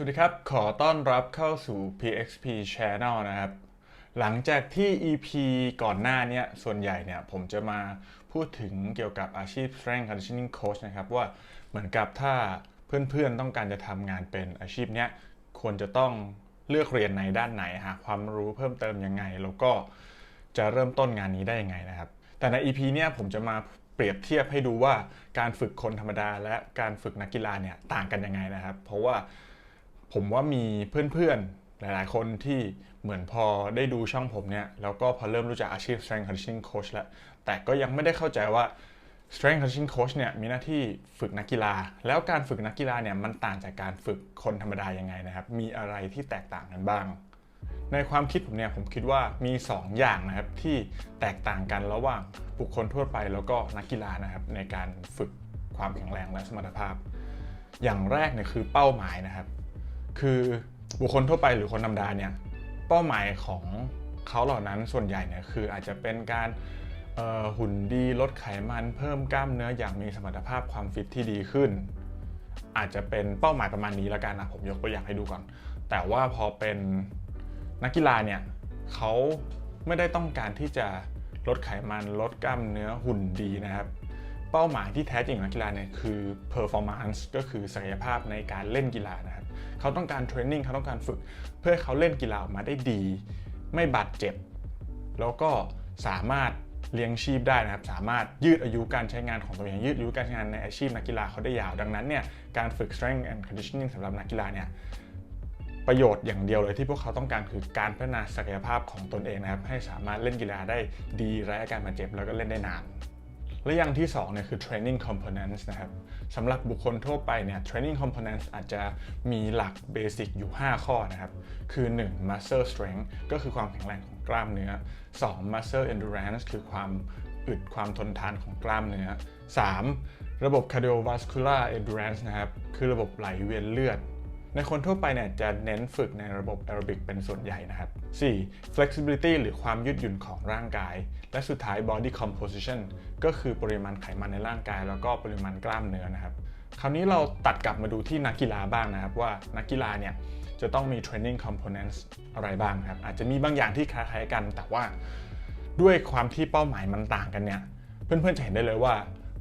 สวัสดีครับ ขอต้อนรับเข้าสู่ PXP Channel นะครับ หลังจากที่ EP ก่อนหน้าเนี้ยส่วนใหญ่เนี่ยผมจะมาพูดถึงเกี่ยวกับอาชีพ Strength Conditioning Coach นะครับ ว่าเหมือนกับถ้าเพื่อนๆต้องการจะทำงานเป็นอาชีพเนี้ยควรจะต้องเลือกเรียนในด้านไหนหาความรู้เพิ่มเติมยังไง แล้วก็จะเริ่มต้นงานนี้ได้ยังไงนะครับ แต่ใน EP เนี้ยผมจะมาเปรียบเทียบให้ดูว่าการฝึกคนธรรมดา และการฝึกนักกีฬาเนี่ยต่างกันยังไงนะครับ เพราะว่า ผมว่ามีเพื่อนๆ หลายๆ คนที่เหมือนพอได้ดูช่องผมเนี่ย แล้วก็พอเริ่มรู้จักอาชีพ strength conditioning coach แล้ว แต่ก็ยังไม่ได้เข้าใจว่า strength conditioning coach เนี่ยมีหน้าที่ฝึกนักกีฬา แล้วการฝึกนักกีฬาเนี่ยมันต่างจากการฝึกคนธรรมดายังไงนะครับ มีอะไรที่แตกต่างกันบ้าง ในความคิดผมเนี่ยผมคิดว่ามี 2 อย่างนะครับที่แตกต่างกันระหว่างบุคคลทั่วไปแล้วก็นักกีฬานะครับในการฝึกความแข็งแรงและสมรรถภาพ อย่างแรกเนี่ยคือเป้าหมายนะครับ คือบุคคลทั่วไปหรือคนธรรมดาเนี่ยเป้าหมายของเขาเหล่านั้นส่วนใหญ่เนี่ยคืออาจจะเป็นการหุ่นดีลดไขมันเพิ่มกล้ามเนื้ออย่างมีสมรรถภาพความฟิตที่ดีขึ้น อาจจะเป็นเป้าหมายประมาณนี้แล้วกันนะผมยกตัวอย่างให้ดูก่อน แต่ว่าพอเป็นนักกีฬาเนี่ยเขาไม่ได้ต้องการที่จะลดไขมันลดกล้ามเนื้อหุ่นดีนะครับ เป้าหมายที่แท้จริงของนักกีฬาเนี่ยคือ performance ก็คือศักยภาพในการเล่นกีฬานะครับเขาต้องการเทรนนิ่งเขาต้องการฝึก เพื่อเขาเล่นกีฬาออกมาได้ดี ไม่บาดเจ็บ แล้วก็สามารถเลี้ยงชีพได้นะครับ สามารถยืดอายุการใช้งานของตัวเองยืดอายุการใช้งานในอาชีพนักกีฬาเขาได้ยาว ดังนั้นเนี่ยการฝึก strength and conditioning สำหรับนักกีฬาเนี่ยประโยชน์อย่างเดียวเลยที่พวกเขาต้องการคือการพัฒนาศักยภาพของตนเองนะครับ ให้สามารถเล่นกีฬาได้ดีไร้อาการบาดเจ็บแล้วก็เล่นได้นาน และอย่างที่2เนี่ยคือ training components นะครับสำหรับบุคคลทั่วไปเนี่ย training components อาจจะมีหลักเบสิกอยู่ 5 ข้อนะครับ คือ 1 muscle strength ก็คือความแข็งแรงของกล้ามเนื้อ 2 muscle endurance คือความอึดความทนทานของกล้ามเนื้อ 3 ระบบ cardiovascular endurance นะครับ คือระบบไหลเวียนเลือด ในคนทั่วไปเนี่ยจะเน้นฝึกในระบบแอโรบิกเป็นส่วนใหญ่นะครับ 4. flexibility หรือความยืดหยุ่นของร่างกาย และสุดท้าย body composition ก็คือปริมาณไขมันในร่างกาย แล้วก็ปริมาณกล้ามเนื้อนะครับ คราวนี้เราตัดกลับมาดูที่นักกีฬาบ้างนะครับ ว่านักกีฬาเนี่ยจะต้องมี training components อะไรบ้างครับ อาจจะมีบางอย่างที่คล้ายๆกัน แต่ว่าด้วยความที่เป้าหมายมันต่างกันเนี่ย เพื่อนๆจะเห็นได้เลยว่า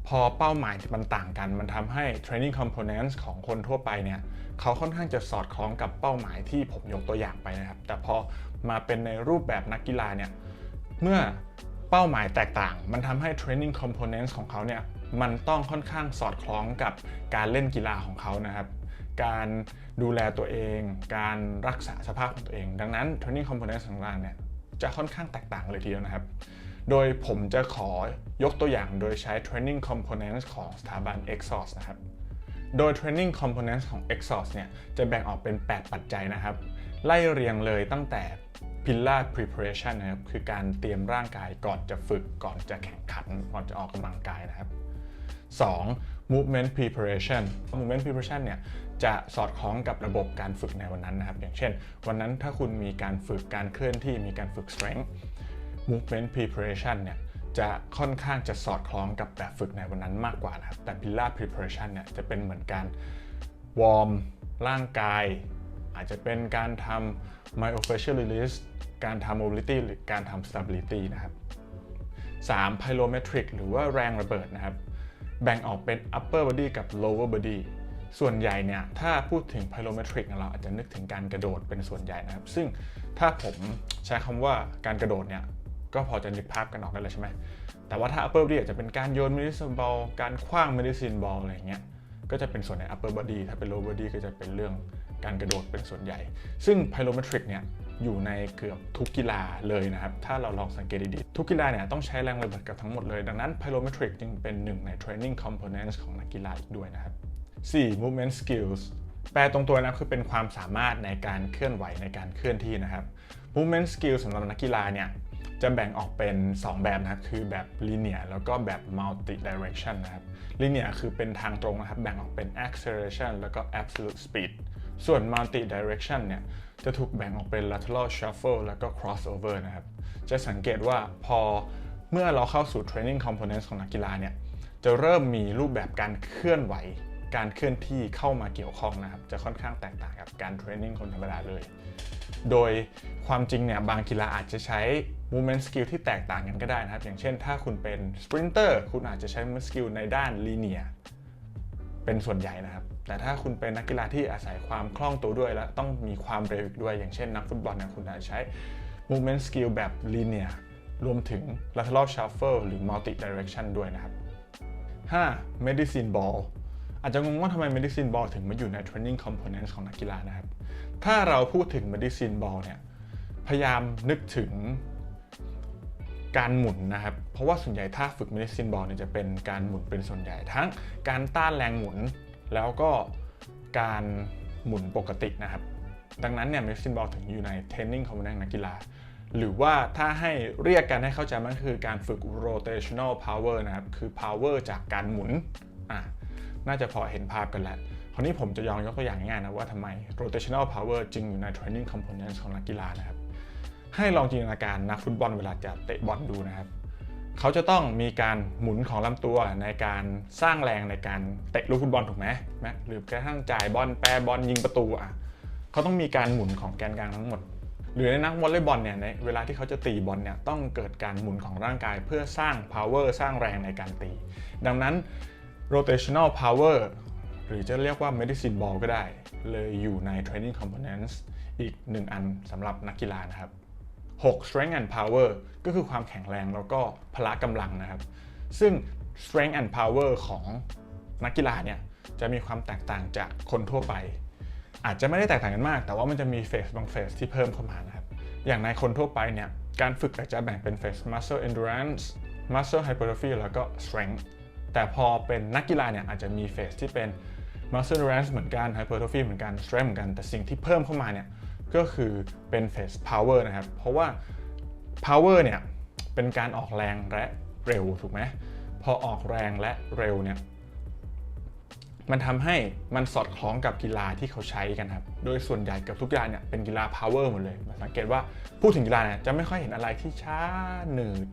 พอเป้าหมายมันต่างกัน มันทำให้ training components ของคนทั่วไปเนี่ยเขาค่อนข้างจะสอดคล้องกับเป้าหมายที่ผมยกตัวอย่างไปนะครับ แต่พอมาเป็นในรูปแบบนักกีฬาเนี่ยเมื่อเป้าหมายแตกต่าง มันทำให้ training components ของเขาเนี่ยมันต้องค่อนข้างสอดคล้องกับการเล่นกีฬาของเขานะครับ การดูแลตัวเอง การรักษาสภาพของตัวเอง ดังนั้น training components ของเราเนี่ยจะค่อนข้างแตกต่างเลยทีเดียวนะครับ โดยผมจะขอยกตัวอย่างโดยใช้ training components ของสถาบัน Exos นะครับ โดย training components ของ Exos เนี่ยจะแบ่งออกเป็น 8 ปัจจัยนะครับ ไล่เรียงเลยตั้งแต่ pillar preparation นะครับ คือการเตรียมร่างกายก่อนจะฝึกก่อนจะแข่งขัน ก่อนจะออกกำลังกายนะครับ 2. movement preparation movement preparation เนี่ยจะสอดคล้องกับระบบการฝึกในวันนั้นนะครับ อย่างเช่น วันนั้นถ้าคุณมีการฝึกการเคลื่อนที่มีการฝึก strength movement preparation เนี่ยจะค่อนข้างจะสอดคล้องกับแบบฝึกในวันนั้นมากกว่านะครับ แต่ pillar preparation เนี่ยจะเป็นเหมือนการวอร์มร่างกาย อาจจะเป็นการทำ myofascial release การทำ mobility หรือการทำ stability นะครับ 3. pyrometric หรือว่าแรงระเบิดนะครับ แบ่งออกเป็น upper body กับ lower body ส่วนใหญ่เนี่ย ถ้าพูดถึง pyrometric เนี่ยเราอาจจะนึกถึงการกระโดดเป็นส่วนใหญ่นะครับ ซึ่งถ้าผมใช้คำว่าการกระโดดเนี่ย ก็พอจะนึกภาพกันออกกันเลยใช่ไหม แต่ว่าถ้า upper body อาจจะเป็นการโยน medicine ball การคว้าง medicine ball อะไรอย่างเงี้ย ก็จะเป็นส่วนใน upper body ถ้าเป็น lower body ก็จะเป็นเรื่องการกระโดดเป็นส่วนใหญ่ ซึ่ง pyrometric เนี่ยอยู่ในเกือบทุกกีฬาเลยนะครับ ถ้าเราลองสังเกตดีๆ ทุกกีฬาเนี่ยต้องใช้แรงระเบิดกับทั้งหมดเลย ดังนั้น pyrometric จึงเป็นหนึ่งใน training components ของนักกีฬาอีกด้วยนะครับ 4. movement skills แปลตรงตัวนะคือเป็นความสามารถในการเคลื่อนไหวในการเคลื่อนที่นะครับ movement skill สำหรับนักกีฬาเนี่ย จะแบ่งออกเป็น 2 แบบนะครับ คือแบบ linear แล้วก็แบบ multi direction นะครับ linear คือเป็นทางตรงนะครับ แบ่งออกเป็น acceleration แล้วก็ absolute speed ส่วน multi direction เนี่ย จะถูกแบ่งออกเป็น lateral shuffle แล้วก็ crossover นะครับ จะสังเกตว่าพอเมื่อเราเข้าสู่ training components ของนักกีฬาเนี่ย จะเริ่มมีรูปแบบการเคลื่อนไหว การเคลื่อนที่เข้ามาเกี่ยวข้องนะครับ จะค่อนข้างแตกต่างกับการเทรนนิ่งคนธรรมดาเลย โดยความจริงเนี่ยบางกีฬาอาจจะใช้ movement skill ที่แตกต่างกันก็ได้นะครับ อย่างเช่นถ้าคุณเป็น sprinter คุณอาจจะใช้ movement skill ในด้าน linear เป็นส่วนใหญ่นะครับ แต่ถ้าคุณเป็นนักกีฬาที่อาศัยความคล่องตัวด้วย และต้องมีความเร็วอีกด้วย อย่างเช่นนักฟุตบอลเนี่ยคุณอาจจะใช้ movement skill แบบ linear รวมถึง lateral shuffle หรือ multi direction ด้วยนะครับ 5. medicine ball อาจจะงงว่าทำไม medicine ball ถึงมาอยู่ใน training components ของนักกีฬานะครับ ถ้าเราพูดถึง medicine ball เนี่ย พยายามนึกถึง การหมุนนะครับ เพราะว่าส่วนใหญ่ถ้าฝึก medicine ball เนี่ยจะเป็นการหมุนเป็นส่วนใหญ่ทั้งการต้านแรงหมุน แล้วก็การหมุนปกตินะครับ ดังนั้นเนี่ย medicine ball ถึงอยู่ใน training component นักกีฬา หรือว่าถ้าให้เรียกกันให้เข้าใจมันคือการฝึก rotational power นะครับ คือ power จากการหมุนอะน่าจะพอเห็นภาพกันแล้วคราวนี้ผมจะยองยกตัวอย่างง่ายนะว่าทำไม rotational power จึงอยู่ใน training components ของนักกีฬานะครับ ให้ลองจินตนาการนักฟุตบอลเวลาจะเตะบอลดูนะครับเขาจะต้องมีการหมุนของลำตัวในการสร้างแรงในการเตะลูกฟุตบอลถูกไหมไหมหรือกระทั่งจ่ายบอลแปรบอลยิงประตูอะเขาต้องมีการหมุนของแกนกลางทั้งหมด หรือในนักวอลเลย์บอลเนี่ยในเวลาที่เขาจะตีบอลเนี่ยต้องเกิดการหมุนของร่างกายเพื่อสร้าง power สร้างแรงในการตี ดังนั้น rotational power หรือจะเรียกว่า medicine ball ก็ได้ เลยอยู่ใน training components อีกหนึ่งอันสำหรับนักกีฬานะครับ 6. strength and power ก็คือความแข็งแรงแล้วก็พละกำลังนะครับ ซึ่ง strength and power ของนักกีฬาเนี่ยจะมีความแตกต่างจากคนทั่วไป อาจจะไม่ได้แตกต่างกันมาก แต่ว่ามันจะมีเฟสบางเฟสที่เพิ่มเข้ามานะครับ อย่างในคนทั่วไปเนี่ยการฝึกอาจจะแบ่งเป็นเฟส muscle endurance muscle hypertrophy แล้วก็ strength แต่พอเป็นนักกีฬาเนี่ยอาจจะมีเฟสที่เป็น muscle endurance เหมือนกัน hypertrophy เหมือนกัน strength เหมือนกัน แต่สิ่งที่เพิ่มเข้ามาเนี่ย ก็คือเป็นเฟส power นะครับ เพราะว่า power เนี่ยเป็นการออกแรงและเร็วถูกไหมพอออกแรงและเร็วเนี่ยมันทำให้มันสอดคล้องกับกีฬาที่เขาใช้กันครับ โดยส่วนใหญ่กับทุกกีฬาเนี่ยเป็นกีฬา power หมดเลย สังเกตว่าพูดถึงกีฬาเนี่ยจะไม่ค่อยเห็นอะไรที่ช้าหนืด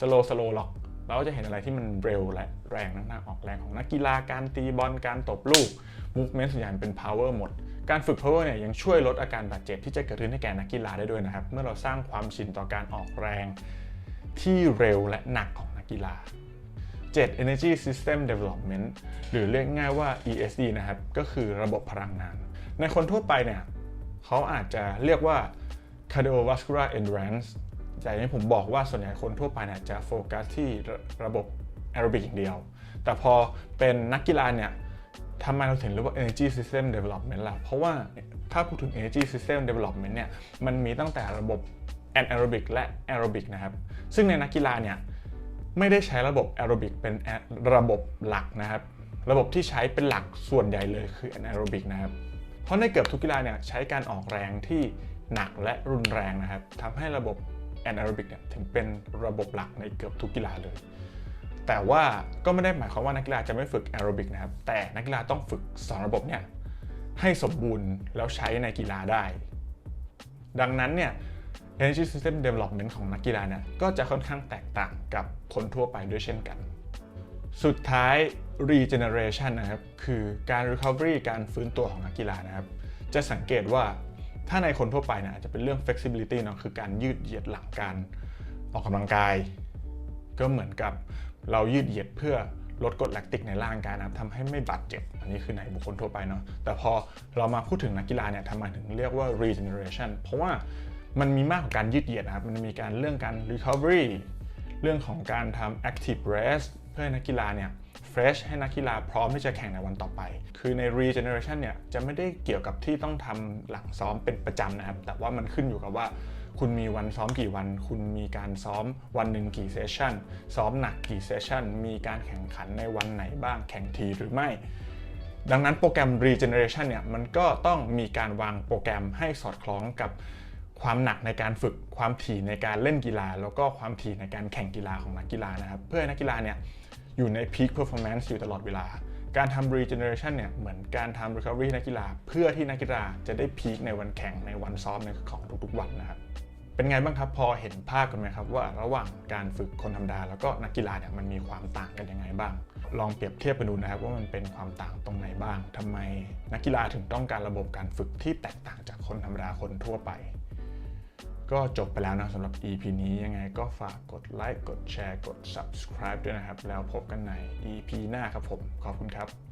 สโลสโลหรอก เราก็จะเห็นอะไรที่มันเร็วและแรงนักหนาออกแรงของนักกีฬาการตีบอลการตบลูก movement ส่วนใหญ่เป็น power หมด การฝึก power เนี่ยยังช่วยลดอาการบาดเจ็บที่จะเกิดขึ้นให้แก่นักกีฬาได้ด้วยนะครับ เมื่อเราสร้างความชินต่อการออกแรงที่เร็วและหนักของนักกีฬา 7. Energy System Development หรือเรียกง่ายว่า ESD นะครับ ก็คือระบบพลังงาน ในคนทั่วไปเนี่ยเขาอาจจะเรียกว่า cardiovascular endurance แต่อย่างที่ผมบอกว่าส่วนใหญ่คนทั่วไปเนี่ยจะโฟกัสที่ระระบบแอโรบิกอย่างเดียว แต่พอเป็นนักกีฬาเนี่ย ทำไมเราถึงเรียกว่า energy system development ล่ะ เพราะว่าถ้าพูดถึง energy system development เนี่ย มันมีตั้งแต่ระบบ anaerobic และ aerobic นะครับ ซึ่งในนักกีฬาเนี่ย ไม่ได้ใช้ระบบ aerobic เป็นระบบหลักนะครับ ระบบที่ใช้เป็นหลักส่วนใหญ่เลยคือ anaerobic นะครับ เพราะในเกือบทุกกีฬาเนี่ยใช้การออกแรงที่หนักและรุนแรงนะครับทำให้ระบบ anaerobic เนี่ยถึงเป็นระบบหลักในเกือบทุกกีฬาเลย แต่ว่าก็ไม่ได้หมายความว่านักกีฬาจะไม่ฝึก aerobic นะครับ แต่นักกีฬาต้องฝึก2ระบบเนี่ยให้สมบูรณ์แล้วใช้ในกีฬาได้ ดังนั้นเนี่ย energy system development ของนักกีฬาเนี่ยก็จะค่อนข้างแตกต่างกับคนทั่วไปด้วยเช่นกัน สุดท้าย regeneration นะครับ คือการ recovery การฟื้นตัวของนักกีฬานะครับ จะสังเกตว่าถ้าในคนทั่วไปเนี่ยอาจจะเป็นเรื่อง flexibility เนาะคือการยืดเหยียดหลังการออกกำลังกาย ก็เหมือนกับ เรายืดเหยียดเพื่อลดกรดแลคติกในร่างกายนะครับทำให้ไม่บาดเจ็บ อันนี้คือในบุคคลทั่วไปเนาะแต่พอเรามาพูดถึงนักกีฬาเนี่ยทำไมถึงเรียกว่า regeneration เพราะว่ามันมีมากกว่าการยืดเหยียดนะครับ มันมีการเรื่องการ recovery เรื่องของการทำ active rest เพื่อให้นักกีฬาเนี่ย fresh ให้นักกีฬาพร้อมที่จะแข่งในวันต่อไป คือใน regeneration เนี่ยจะไม่ได้เกี่ยวกับที่ต้องทำหลังซ้อมเป็นประจำนะครับ แต่ว่ามันขึ้นอยู่กับว่า คุณมีวันซ้อมกี่วัน คุณมีการซ้อมวันหนึ่งกี่เซสชันซ้อมหนักกี่เซสชันมีการแข่งขันในวันไหนบ้างแข่งทีหรือไม่ ดังนั้นโปรแกรม regeneration เนี่ยมันก็ต้องมีการวางโปรแกรมให้สอดคล้องกับความหนักในการฝึกความถี่ในการเล่นกีฬา แล้วก็ความถี่ในการแข่งกีฬาของนักกีฬานะครับ เพื่อให้นักกีฬาเนี่ยอยู่ใน peak performance อยู่ตลอดเวลา การทำ regeneration เนี่ยเหมือนการทำ recovery นักกีฬา เพื่อที่นักกีฬาจะได้ peak ในวันแข่งในวันซ้อมในของทุกๆวันนะครับ เป็นไงบ้างครับพอเห็นภาพกันไหมครับว่าระหว่างการฝึกคนธรรมดา แล้วก็นักกีฬาเนี่ยมันมีความต่างกันยังไงบ้าง ลองเปรียบเทียบกันดูนะครับว่ามันเป็นความต่างตรงไหนบ้างทำไมนักกีฬาถึงต้องการระบบการฝึกที่แตกต่างจากคนธรรมดาคนทั่วไป ก็จบไปแล้วนะสำหรับ EP นี้ยังไงก็ฝากกดไลค์กดแชร์กด subscribe ด้วยนะครับ แล้วพบกันใน EP หน้าครับผมขอบคุณครับ